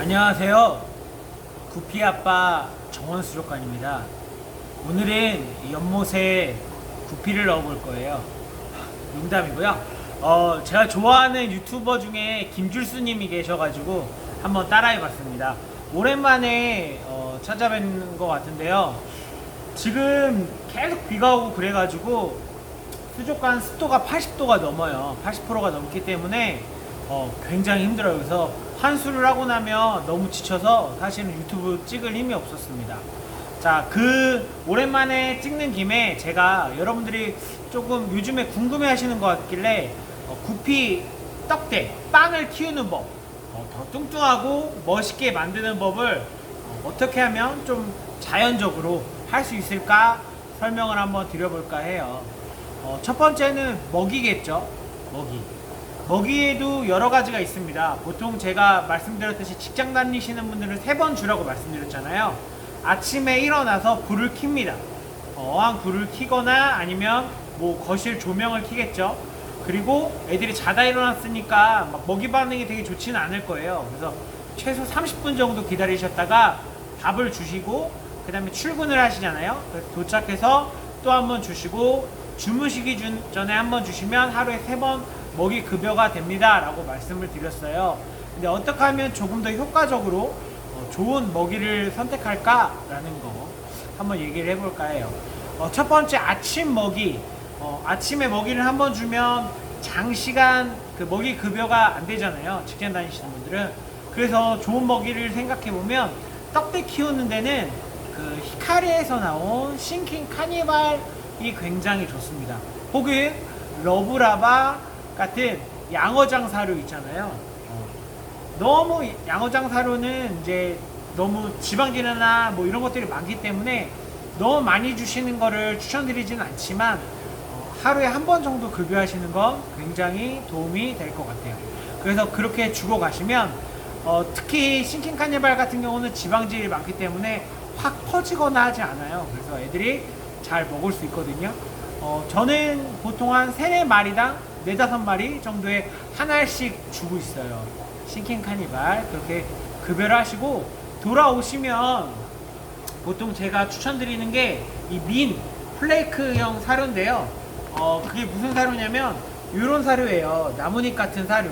안녕하세요. 구피 아빠 정원 수족관입니다. 오늘은 연못에 구피를 넣어볼 거예요. 농담이고요. 어, 제가 좋아하는 유튜버 중에 김줄수님이 계셔가지고 한번 따라해봤습니다. 오랜만에 어, 찾아뵙는 것 같은데요. 지금 계속 비가 오고 그래가지고 수족관 습도가 80도가 넘어요. 80%가 넘기 때문에 어, 굉장히 힘들어요. 그래서 환수를 하고 나면 너무 지쳐서 사실은 유튜브 찍을 힘이 없었습니다. 자, 그 오랜만에 찍는 김에 제가 여러분들이 조금 요즘에 궁금해 하시는 것 같길래 어, 구피 떡대, 빵을 키우는 법, 어, 더 뚱뚱하고 멋있게 만드는 법을 어, 떻게 하면 좀 자연적으로 할 수 있을까 설명을 한번 드려볼까 해요. 어, 첫 번째는 먹이겠죠. 먹이. 먹이에도 여러 가지가 있습니다. 보통 제가 말씀드렸듯이 직장 다니시는 분들은 세 번 주라고 말씀드렸잖아요. 아침에 일어나서 불을 킵니다. 어, 어항 불을 켜거나 아니면 뭐 거실 조명을 켜겠죠. 그리고 애들이 자다 일어났으니까 막 먹이 반응이 되게 좋지는 않을 거예요. 그래서 최소 30분 정도 기다리셨다가 밥을 주시고 그 다음에 출근을 하시잖아요. 그래서 도착해서 또 한 번 주시고 주무시기 준- 전에 한 번 주시면 하루에 세 번 먹이 급여가 됩니다. 라고 말씀을 드렸어요. 근데 어떻게 하면 조금 더 효과적으로 어, 좋은 먹이를 선택할까라는 거 한번 얘기를 해볼까 해요. 어, 첫 번째 아침 먹이. 어, 아침에 먹이를 한번 주면 장시간 그 먹이 급여가 안 되잖아요. 직장 다니시는 분들은. 그래서 좋은 먹이를 생각해 보면 떡대 키우는 데는 그 히카리에서 나온 싱킹 카니발이 굉장히 좋습니다. 혹은 러브라바 같은 양어장 사료 있잖아요. 어, 너무 양어장 사료는 이제 너무 지방질이나 뭐 이런 것들이 많기 때문에 너무 많이 주시는 거를 추천드리지는 않지만 어, 하루에 한 번 정도 급여하시는 건 굉장히 도움이 될 것 같아요. 그래서 그렇게 주고 가시면 어, 특히 싱킹 카니발 같은 경우는 지방질이 많기 때문에 확 퍼지거나 하지 않아요. 그래서 애들이 잘 먹을 수 있거든요. 어, 저는 보통 한 3, 4마리당 4, 5마리 정도의 한 알씩 주고 있어요. 싱킹 카니발. 그렇게 급여를 하시고 돌아오시면 보통 제가 추천드리는 게 이 민 플레이크형 사료인데요. 어, 그게 무슨 사료냐면 이런 사료예요. 나뭇잎 같은 사료.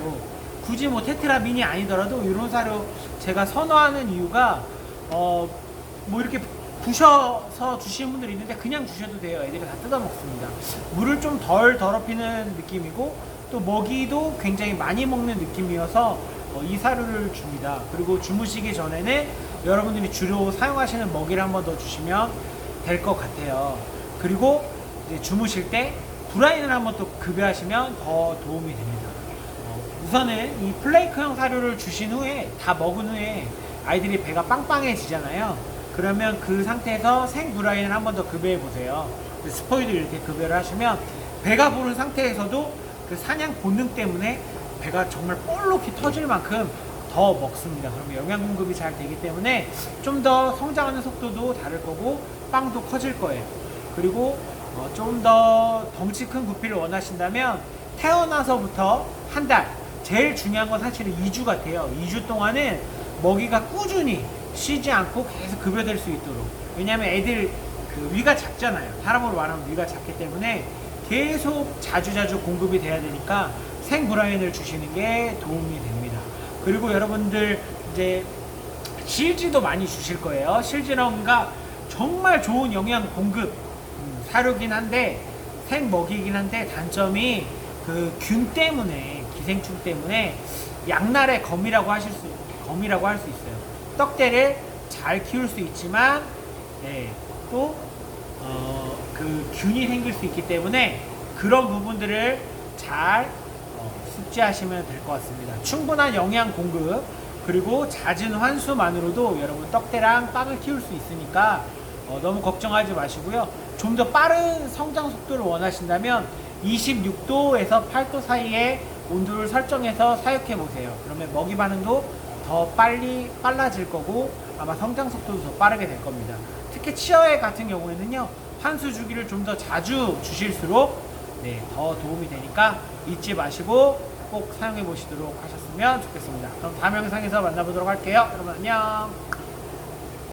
굳이 뭐 테트라 민이 아니더라도 이런 사료 제가 선호하는 이유가 어, 뭐 이렇게 부셔서 주시는 분들이 있는데 그냥 주셔도 돼요. 애들이 다 뜯어 먹습니다. 물을 좀 덜 더럽히는 느낌이고 또 먹이도 굉장히 많이 먹는 느낌이어서 어, 이 사료를 줍니다. 그리고 주무시기 전에는 여러분들이 주로 사용하시는 먹이를 한 번 더 주시면 될 것 같아요. 그리고 주무실 때 브라인을 한번 또 급여하시면 더 도움이 됩니다. 어, 우선은 이 플레이크형 사료를 주신 후에 다 먹은 후에 아이들이 배가 빵빵해지잖아요. 그러면 그 상태에서 생 브라인을 한 번 더 급여해 보세요. 그 스포이드 이렇게 급여를 하시면 배가 부른 상태에서도 그 사냥 본능 때문에 배가 정말 볼록히 터질 만큼 더 먹습니다. 그러면 영양 공급이 잘 되기 때문에 좀 더 성장하는 속도도 다를 거고 빵도 커질 거예요. 그리고 어, 좀더 덩치 큰 구피를 원하신다면 태어나서부터 한 달, 제일 중요한 건 사실은 2주 같아요. 2주 동안은 먹이가 꾸준히 쉬지 않고 계속 급여될 수 있도록. 왜냐하면 애들 그 위가 작잖아요. 사람으로 말하면 위가 작기 때문에 계속 자주 자주 공급이 돼야 되니까 생브라인을 주시는 게 도움이 됩니다. 그리고 여러분들 이제 실지도 많이 주실 거예요. 실지런가 정말 좋은 영양 공급 음, 사료긴 한데 생 먹이긴 한데 단점이 그 균 때문에 기생충 때문에 양날의 검이라고 하실 수 검이라고 할 수 있어요. 떡대를 잘 키울 수 있지만 네, 또 어, 그 균이 생길 수 있기 때문에 그런 부분들을 잘 어, 숙지하시면 될 것 같습니다. 충분한 영양 공급 그리고 잦은 환수만으로도 여러분 떡대랑 빵을 키울 수 있으니까 어, 너무 걱정하지 마시고요. 좀 더 빠른 성장 속도를 원하신다면 26도에서 8도 사이에 온도를 설정해서 사육해 보세요. 그러면 먹이 반응도 더 빨리 빨라질 거고 아마 성장 속도도 더 빠르게 될 겁니다. 특히 치어애 같은 경우에는요 환수 주기를 좀 더 자주 주실수록 네, 더 도움이 되니까 잊지 마시고 꼭 사용해 보시도록. 주셨으면 좋겠습니다. 그럼 다음 영상에서 만나보도록 할게요. 여러분 안녕.